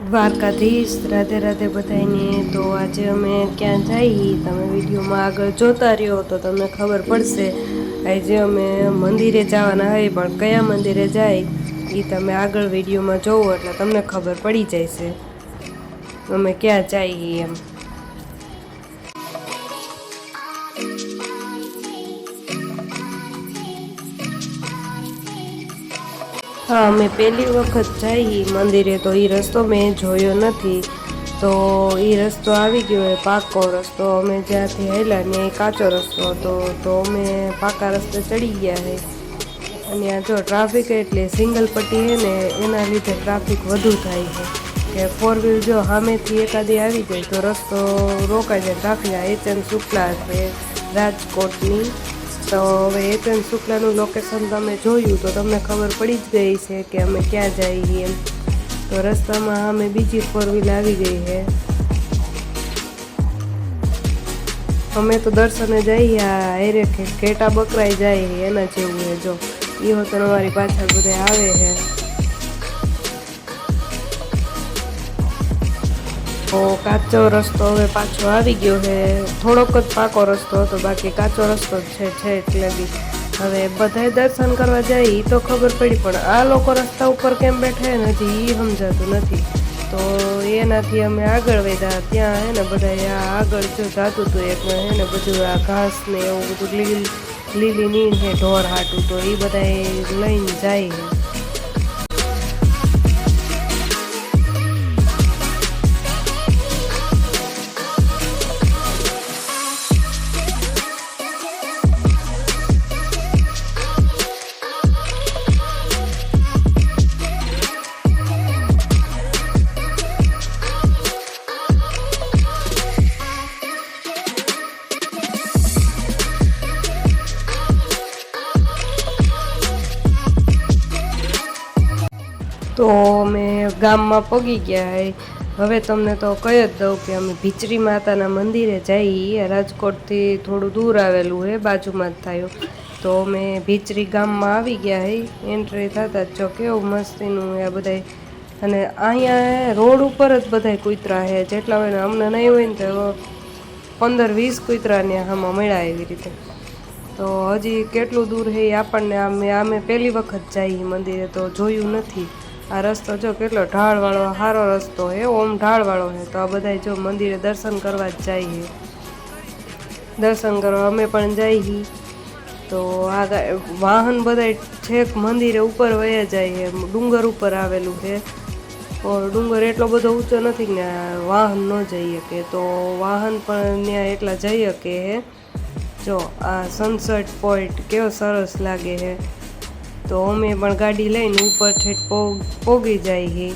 દ્વારકાધીશ, રાધે રાધે બધાને તો આજે અમે ક્યાં જઈ? તમે વિડીયોમાં આગળ જોતા રહ્યો તો તમને ખબર પડશે. આજે અમે મંદિરે જવાના હોય પણ કયા મંદિરે જાય? એ તમે આગળ વિડીયોમાં જોવો એટલે તમને ખબર પડી જાય છે અમે ક્યાં જઈએ એમ? હા અમે પહેલી વખત જઈ મંદિરે, તો એ રસ્તો મેં જોયો નથી. તો એ રસ્તો આવી ગયો, એ પાકો રસ્તો. અમે જ્યાંથી હેલા ને કાચો રસ્તો હતો. તો અમે પાકા રસ્તે ચડી ગયા હે. અને આ જો ટ્રાફિક એટલે સિંગલ પટ્ટી હે ને, એના લીધે ટ્રાફિક વધુ થાય છે કે ફોર વ્હીલ જો સામેથી એકાદી આવી જાય, તો રસ્તો રોકાઈ જાય. ટ્રાફિક આ એચ એન શુક્લા છે રાજકોટની. તો હવે એન શુક્લાનું લોકેશન તમે જોયું તો તમને ખબર પડી જ ગઈ છે કે અમે ક્યાં જઈએ એમ. તો રસ્તામાં અમે બીજી ફોર વ્હીલ આવી ગઈ છે. અમે તો દર્શને જઈએ, આ એરે ઘેટા બકરાઈ જાય એના જેવું જો. એ વખત અમારી પાછળ બધે આવે છે. તો કાચો રસ્તો હવે પાછો આવી ગયો છે. થોડોક જ પાકો રસ્તો હતો, બાકી કાચો રસ્તો છે છે એટલે બી. હવે બધાય દર્શન કરવા જાય એ તો ખબર પડી, પણ આ લોકો રસ્તા ઉપર કેમ બેઠા નથી એ સમજાતું નથી. તો એનાથી અમે આગળ વધ્યા, ત્યાં હે ને બધા આ આગળ જો જાતું હતું એક હે ને બધું આ ઘાસ ને એવું બધું લીલી લીલી નીણ છે ઢોર હાટું, તો એ બધા લઈને જાય. તો અમે ગામમાં પગી ગયા હે હવે તમને તો કહી જ દઉં કે અમે ભીચરી માતાના મંદિરે જઈએ રાજકોટથી થોડું દૂર આવેલું હે, બાજુમાં જ થયું. તો અમે ભીચરી ગામમાં આવી ગયા હે એન્ટ્રી થતા જ જો કેવું મસ્તીનું આ બધાય. અને અહીંયા રોડ ઉપર જ બધાય કૂતરા છે જેટલા હોય ને અમને નહીં હોય ને તો પંદર વીસ કૂતરાને આમાં મળ્યા એવી રીતે. તો હજી કેટલું દૂર એ આપણને આમે અમે પહેલી વખત જઈએ મંદિરે તો જોયું નથી. આ રસ્તો જો કેટલો ઢાળવાળો સારો રસ્તો હે, ઓમ ઢાળવાળો છે તો આ બધા જો મંદિરે દર્શન કરવા જ જઈએ દર્શન કરવા અમે પણ જઈએ તો આ વાહન બધા છેક મંદિરે ઉપર વયા જાય છે ડુંગર ઉપર આવેલું છે ડુંગર એટલો બધો ઊંચો નથી ને વાહન ન જઈ શકે તો વાહન પણ ત્યાં એટલા જઈ શકે હે. જો, આ સનસેટ પોઈન્ટ કેવો સરસ લાગે છે તો અમે પણ ગાડી લઈને ઉપર ઠેઠ પોગી જાય છે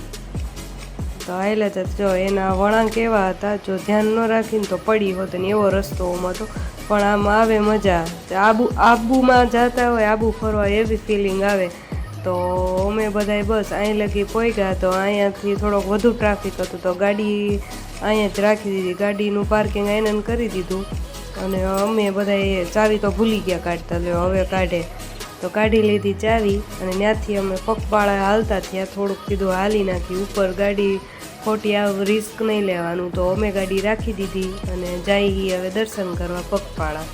તો આવેલા હતા જો એના વળાંક એવા હતા, જો ધ્યાન ન રાખીને તો પડી હોત ને એવો રસ્તો હતો. પણ આમ આવે મજા. આબુ આબુમાં જતા હોય, આબુ ફરવા એવી ફિલિંગ આવે. તો અમે બધાય બસ અહીં લગી પહોંચ્યા તો અહીંયાથી થોડોક વધુ ટ્રાફિક હતું, તો ગાડી અહીંયા જ રાખી દીધી. ગાડીનું પાર્કિંગ એને કરી દીધું. અને અમે બધાએ ચાવી તો ભૂલી ગયા કાઢતા હવે કાઢે. તો કાઢી લીધી ચાવી અને ત્યાંથી અમે પગપાળા હાલતા ત્યાં થોડુંક કીધું હાલી નાખી. ઉપર ગાડી ખોટી આવ રિસ્ક નહીં લેવાનું, તો અમે ગાડી રાખી દીધી અને જઈ હવે દર્શન કરવા પગપાળા.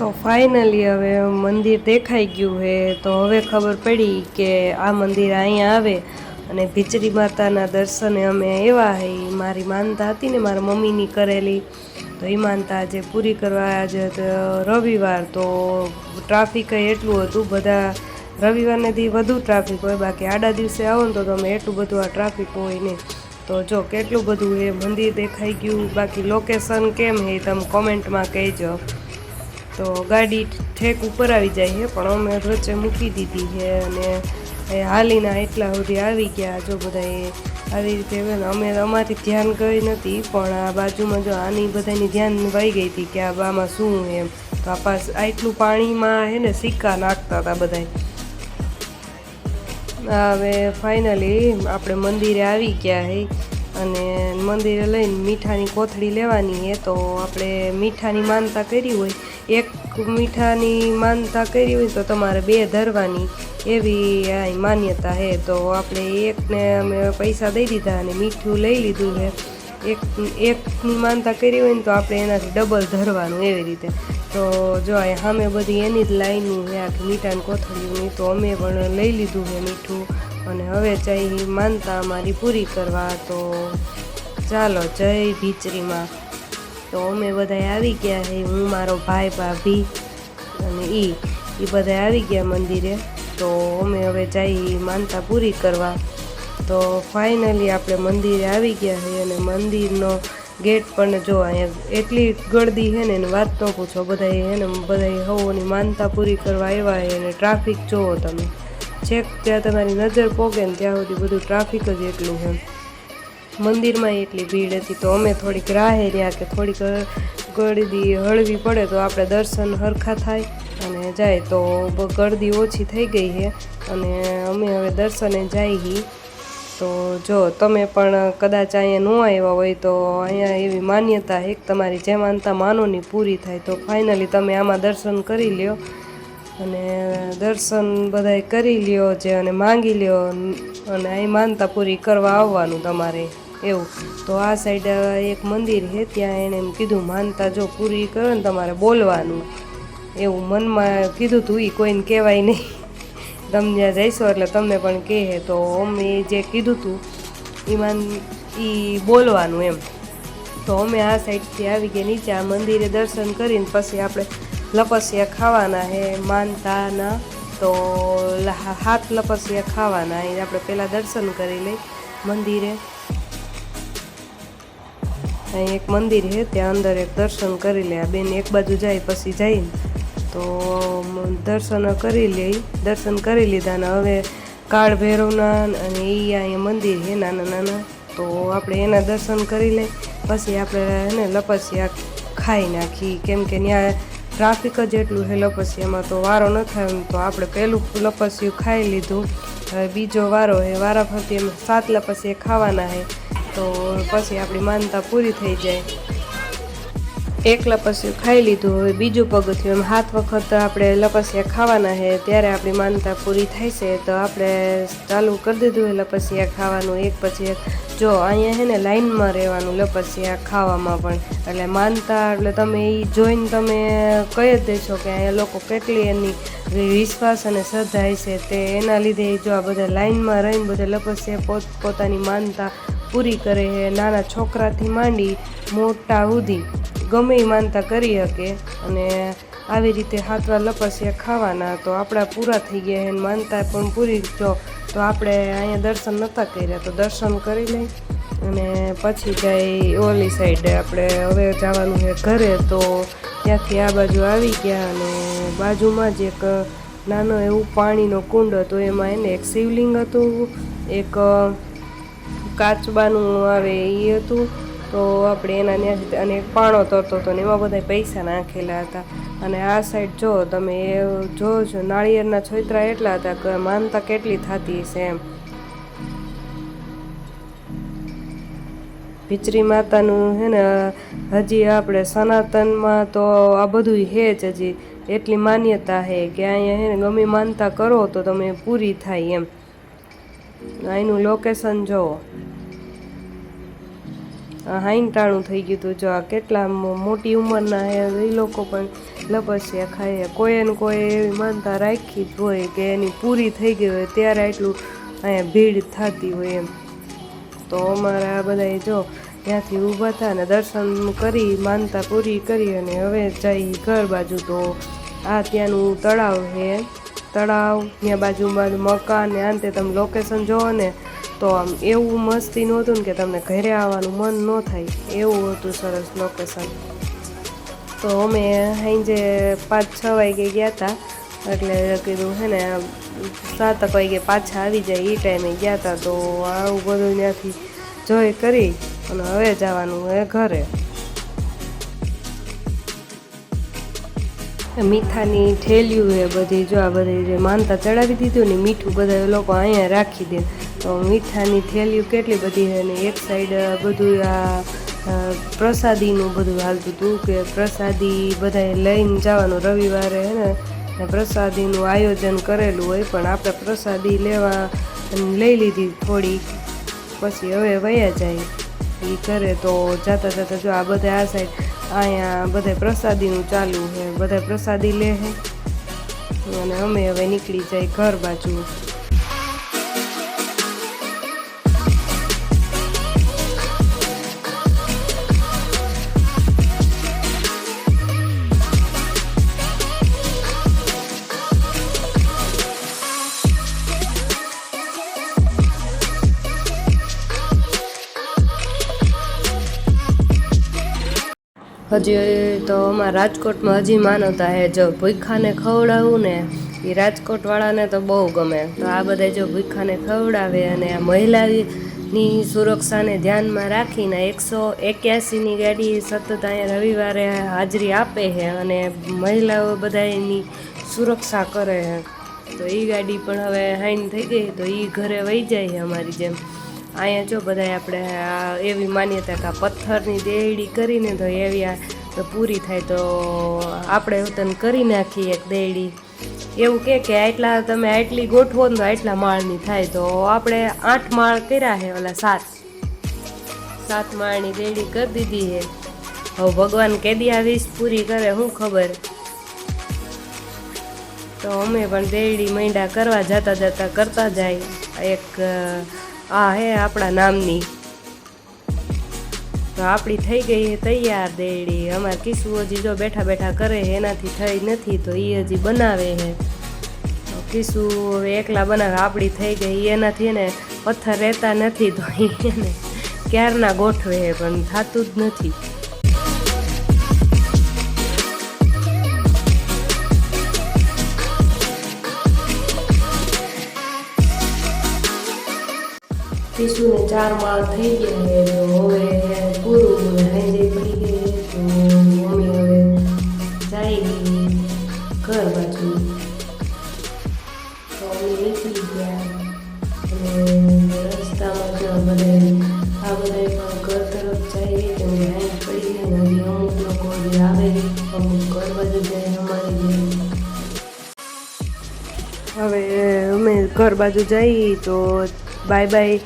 તો ફાઇનલી હવે મંદિર દેખાઈ ગયું છે. તો હવે ખબર પડી કે આ મંદિર અહીંયા આવે અને ભીચરી માતાના દર્શને અમે એવા હે. મારી માનતા હતી ને મારા મમ્મીની કરેલી. તો એ માનતા આજે પૂરી કરવા આજે રવિવાર. તો ટ્રાફિક એટલું હતું, બધા રવિવારનેથી વધુ ટ્રાફિક હોય, બાકી આડા દિવસે આવો ને તો તમે એટલું બધું આ ટ્રાફિક હોય નહીં તો જો કેટલું બધું એ મંદિર દેખાઈ ગયું, બાકી લોકેશન કેમ હે તમે કોમેન્ટમાં કહેજો. તો ગાડી ઠેક ઉપર આવી જાય છે, પણ અમે વચ્ચે મૂકી દીધી છે અને હાલીના એટલા સુધી આવી ગયા જો બધાએ આવી રીતે અમે અમારી ધ્યાન ગઈ નથી, પણ આ બાજુમાં જો આની બધાની ધ્યાન વહી ગઈ હતી કે આ બામાં શું એમ. તો આ પાસ આટલું પાણીમાં હે ને સિક્કા નાખતા હતા બધા હવે ફાઇનલી આપણે મંદિરે આવી ગયા હે, અને મંદિરે લઈને મીઠાની કોથળી લેવાની છે તો આપણે મીઠાની માનતા કરી હોય એક મીઠાની માનતા કરી હોય તો તમારે બે ધરવાની. એવી માન્યતા છે તો આપણે એકને અમે પૈસા દઈ દીધા અને મીઠું લઈ લીધું છે એક, એકની માનતા કરી હોય ને તો આપણે એનાથી ડબલ ધરવાનું એવી રીતે. તો જો આ સામે બધી એની જ લાઈનની હે, આખી મીઠાને કોથળીની તો અમે પણ લઈ લીધું છે મીઠું. અને હવે ચાઈ માનતા અમારી પૂરી કરવા. તો ચાલો જય ભીચરીમાં. તો અમે બધા આવી ગયા છે હું, મારો ભાઈ, ભાભી અને એ એ બધા આવી ગયા મંદિરે. તો અમે હવે જઈ માનતા પૂરી કરવા. તો ફાઇનલી આપણે મંદિરે આવી ગયા છે અને મંદિરનો ગેટ પણ જો અહીંયા એટલી ગળદી છે ને, એને વાત ન પૂછો. બધા હે ને બધા હવોની માનતા પૂરી કરવા આવ્યા છે અને ટ્રાફિક જુઓ તમે. છેક ત્યાં તમારી નજર પોગે ને ત્યાં સુધી બધું ટ્રાફિક જ એટલું છે મંદિરમાં એટલી ભીડ હતી તો અમે થોડીક રાહે રહ્યા કે થોડીક ગળદી હળવી પડે તો આપણે દર્શન હરખા થાય અને જાય તો ગળદી ઓછી થઈ ગઈ છે. અને અમે હવે દર્શને જઈએ તો જો તમે પણ કદાચ અહીંયા ન આવ્યા હોય તો અહીંયા એવી માન્યતા છે તમારી જે માનતા માનોની પૂરી થાય તો ફાઇનલી તમે આમાં દર્શન કરી લ્યો. અને દર્શન બધાય કરી લ્યો જે અને માંગી લ્યો. અને અહીં માનતા પૂરી કરવા આવવાનું તમારે. એવું. તો આ સાઈડ એક મંદિર છે ત્યાં એણે એમ કીધું, માનતા જો પૂરી કરો ને તમારે બોલવાનું. એવું મનમાં કીધું તું એ કોઈને કહેવાય નહીં. તમે જ્યાં જઈશો એટલે તમને પણ કહે. તો અમે જે કીધું તું એમાં એ બોલવાનું એમ. તો અમે આ સાઈડથી આવી ગયા, નીચે આ મંદિરે દર્શન કરીને પછી આપણે લપસિયા ખાવાના હે, માનતાના તો હાથ લપસિયા ખાવાના. એ આપણે પહેલાં દર્શન કરી લઈ મંદિરે. અહીં એક મંદિર છે, ત્યાં અંદર એક દર્શન કરી લે. આ બેન એક બાજુ જાય, પછી જાય તો દર્શન કરી લે દર્શન કરી લીધા ને હવે કાળ ભૈરવના અને એ અહીંયા મંદિર છે, નાના નાના. તો આપણે એના દર્શન કરી લઈ, પછી આપણે એને લપસિયા ખાઈ નાખી. કેમ કે ત્યાં ટ્રાફિક જ એટલું લપસી લપસિયામાં તો વારો ન થાય એમ. તો આપણે પહેલું લપસિયું ખાઈ લીધું. હવે બીજો વારો હે વારા ફરતી એમ સાત લપસિયા ખાવાના છે. તો પછી આપણી માનતા પૂરી થઈ જાય. એક લપસિયું ખાઈ લીધું. હવે બીજું પગથિયું એમ હાથ વખત આપણે લપસિયા ખાવાના હે ત્યારે આપણી માનતા પૂરી થાય છે. તો આપણે ચાલુ કરી દીધું છે લપસિયા ખાવાનું. એક પછી એક જો, અહીંયા છે ને લાઈનમાં રહેવાનું લપસિયા ખાવામાં પણ. એટલે માનતા, એટલે તમે એ જોઈને તમે કહી જ દેશો કે અહીંયા લોકો કેટલી એની વિશ્વાસ અને શ્રદ્ધા છે તે. એના લીધે જો આ બધા લાઈનમાં રહીને બધા લપસિયા પોત, પોતાની માનતા પૂરી કરે છે નાના છોકરાથી માંડી મોટા સુધી ગમે એ માનતા કરી શકે અને આવી રીતે હાથવા લપસિયા ખાવાના તો આપણા પૂરા થઈ ગયા છે માનતા પણ પૂરી જો તો આપણે અહીંયા દર્શન નહોતા કર્યા, તો દર્શન કરી લઈ અને પછી જાય ઓલી સાઈડે આપણે હવે જવાનું છે ઘરે, તો ત્યાંથી આ બાજુ આવી ગયા અને બાજુમાં જ એક નાનો એવું પાણીનો કુંડ હતો, એમાં એને એક શિવલિંગ હતું, એક કાચબાનું આવે એ હતું. તો આપણે એના ત્યાંથી, અને એક પાણો તરતો હતો ને, એમાં બધા પૈસા નાખેલા હતા. અને આ સાઈડ જો તમે એ જોજો નાળિયેરના છોતરા એટલા હતા કે માનતા કેટલી થતી હશે એમ. ભીચરી માતાનું છે ને, હજી આપણે સનાતનમાં તો આ બધું છે જ હજી. એટલી માન્યતા છે કે અહીંયા હે ને ગમે માનતા કરો તો તમે પૂરી થાય એમ. અહીંનું લોકેશન જુઓ હાઈનટાણું થઈ ગયું હતું જો આ કેટલા મોટી ઉંમરના એ લોકો પણ લપસ્યા ખાય. કોઈ ને કોઈ એવી માનતા રાખી જ હોય કે એની પૂરી થઈ ગઈ હોય, ત્યારે એટલું અહીંયા ભીડ થતી હોય એમ. તો અમારા બધા જો ત્યાંથી ઊભા થયા અને દર્શન કરી, માનતા પૂરી કરી અને હવે જઈ ઘર બાજુ. તો આ ત્યાંનું તળાવ છે તળાવ, ત્યાં બાજુ બાજુ મકાન ને અંતે તમે લોકેશન જોવો ને તો આમ એવું મસ્તી નહોતું ને કે તમને ઘરે આવવાનું મન ન થાય. એવું હતું સરસ લોકેશન તો અમે સાંજે પાંચ છ વાગે ગયા હતા એટલે કીધું હે ને સાતક વાગે પાછા આવી જાય એ ટાઈમે ગયા હતા તો આવું બધું ત્યાંથી જોઈ કરી અને હવે જવાનું હે ઘરે. મીઠાની ઠેલિયું એ બધી, જો આ બધી જે માનતા ચડાવી દીધું ને મીઠું બધા લોકો અહીંયા રાખી દે. મીઠાની થેલીઓ કેટલી બધી છે ને એક સાઈડ બધું આ પ્રસાદીનું બધું હાલતું હતું કે પ્રસાદી બધાએ લઈને જવાનું રવિવારે હે ને પ્રસાદીનું આયોજન કરેલું હોય પણ આપણે પ્રસાદી લેવા લઈ લીધી થોડી, પછી હવે વયા જાય. એ કરે તો જાતા જાતા જો આ બધા આ સાઈડ અહીંયા બધા પ્રસાદીનું ચાલુ છે, બધા પ્રસાદી લે છે અને અમે હવે નીકળી જાય ઘર બાજુ. હજી તો અમારા રાજકોટમાં હજી માનવતા હે. જો ભૂખાને ખવડાવવું ને એ રાજકોટવાળાને તો બહુ ગમે. તો આ બધા જો ભૂખાને ખવડાવે અને આ મહિલાની સુરક્ષાને ધ્યાનમાં રાખીને એકસો એક્યાસીની ગાડી સતત અહીંયા રવિવારે હાજરી આપે છે અને મહિલાઓ બધાની સુરક્ષા કરે છે તો એ ગાડી પણ હવે હાઈન થઈ ગઈ તો એ ઘરે વહી જાય છે અમારી જેમ. અહીંયા જો બધાય આપણે એવી માન્યતા કે આ પથ્થરની દેડી કરીને તો એવી આ તો પૂરી થાય તો આપણે તને કરી નાખીએ એક દેડી એવું કે કે આટલા તમે આટલી ગોઠવો ને તો આટલા માળની થાય તો આપણે આઠ માળ કર્યા છે ઓલા સાત. સાત માળની દેડી કરી દીધી છે હવે ભગવાન કેદી આ વીસ પૂરી કરે શું ખબર? તો અમે પણ દેડી મૈંડા કરવા જતા જતા કરતા જાય. એક આ હે આપણા નામની. તો આપણી થઈ ગઈ હે તૈયાર દેડી. અમારે કિસ્સુ હજી જો બેઠા બેઠા કરે હે, એનાથી થઈ નથી, તો એ હજી બનાવે છે કિસુ એકલા બનાવે, આપણી થઈ ગઈ, એનાથી એને પથ્થર રહેતા નથી, તો એને ક્યારના ગોઠવે પણ થતું જ નથી. કિશુને ચાર માળ થઈ ગયા તો હવે પૂરું હાંજે પડી ગઈ તો મમ્મી હવે જાય ગઈ ઘર બાજુ. તો અમે નીકળી ગયા અને રસ્તામાં બધે આ બધા પણ ઘર તરફ જાય તો કે પડી ગઈ હજી અમુક લોકો જે આવે અમુક ઘર બાજુ જાય, અમારી જેમ હવે અમે ઘર બાજુ જઈએ તો બાય બાય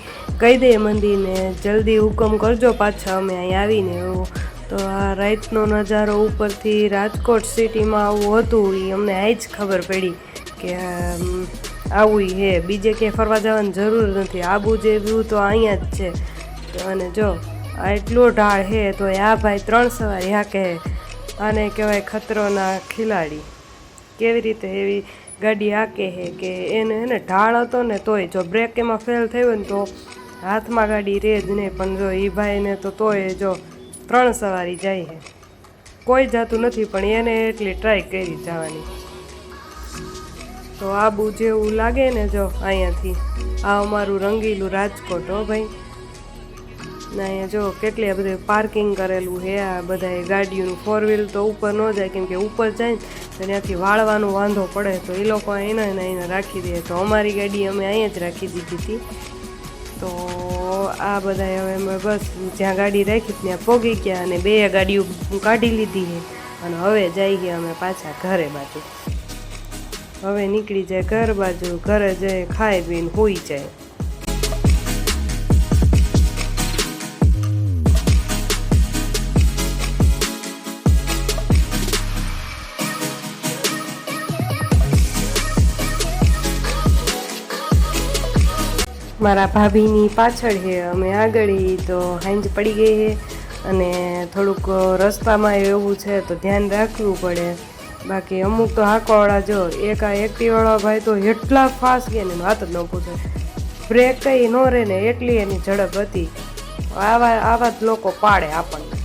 કહી દઈએ મંદિરને જલ્દી હુકમ કરજો પાછા અમે અહીં આવીને એવું. તો આ રાતનો નજારો ઉપરથી રાજકોટ સિટીમાં આવું હતું એ અમને આ જ ખબર પડી કે આવું હે. બીજે ક્યાંય ફરવા જવાની જરૂર નથી. આબુ જે વ્યૂ તો અહીંયા જ છે. અને જો, આ એટલો ઢાળ હે તો આ ભાઈ ત્રણ સવારી હા કે આને કહેવાય ખતરોના ખિલાડી. કેવી રીતે એવી ગાડી હાકે હે કે એને એને ઢાળ હતો ને તોય જો બ્રેક એમાં ફેલ થયું ને તો હાથમાં ગાડી રહે જ નહીં પણ જો એ ભાઈને તો તોય જો ત્રણ સવારી જાય છે કોઈ જાતું નથી, પણ એને એટલી ટ્રાય કરી જવાની. તો આબુ જેવું લાગે ને જો અહીંયાથી. આ અમારું રંગીલું રાજકોટ હો ભાઈ. ને અહીંયા જો કેટલી બધું પાર્કિંગ કરેલું છે આ બધા ગાડીઓનું ફોર વ્હીલ તો ઉપર ન જાય, કેમ કે ઉપર જાય ને ત્યાંથી વાળવાનો વાંધો પડે, તો એ લોકો એના એના રાખી દે. તો અમારી ગાડી અમે અહીંયા જ રાખી દીધી હતી. તો આ બધા હવે અમે બસ જ્યાં ગાડી રાખી ત્યાં પોગી ગયા અને બે ગાડીઓ કાઢી લીધી છે. અને હવે જઈ ગયા અમે પાછા ઘરે બાજુ. હવે નીકળી જાય ઘર બાજુ, ઘરે જઈ ખાઈ પીને હોઈ જાય. મારા ભાભીની પાછળ છે, અમે આગળ તો હાંજ પડી ગઈ છે અને થોડુંક રસ્તામાં એવું છે તો ધ્યાન રાખવું પડે. બાકી અમુક તો હાંકવાવાળા જો, એક આ એક્ટિવાળા ભાઈ તો એટલા ફાસ્ટ ગયા ને વાત જ ન પૂછે. બ્રેક કંઈ ન રહે ને એટલી એની ઝડપ હતી. આવા આવા જ લોકો પાડે આપણને.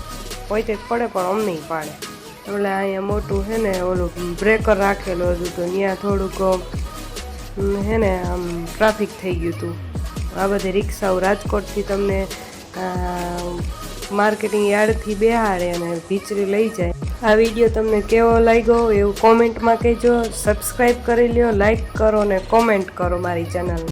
પોતે પડે પણ અમને પાડે. એટલે અહીંયા મોટું છે ને ઓલું બ્રેકર રાખેલું હતું. તો ત્યાં થોડુંક હે ને, આમ ટ્રાફિક થઈ ગયું હતું. આ બધી રિક્ષાઓ રાજકોટથી તમને માર્કેટિંગ યાર્ડથી બેહાડે અને ભીચરી લઈ જાય. આ વીડિયો તમને કેવો લાગ્યો એવું કોમેન્ટમાં કહેજો. સબસ્ક્રાઈબ કરી લ્યો લાઈક કરો ને કોમેન્ટ કરો મારી ચેનલ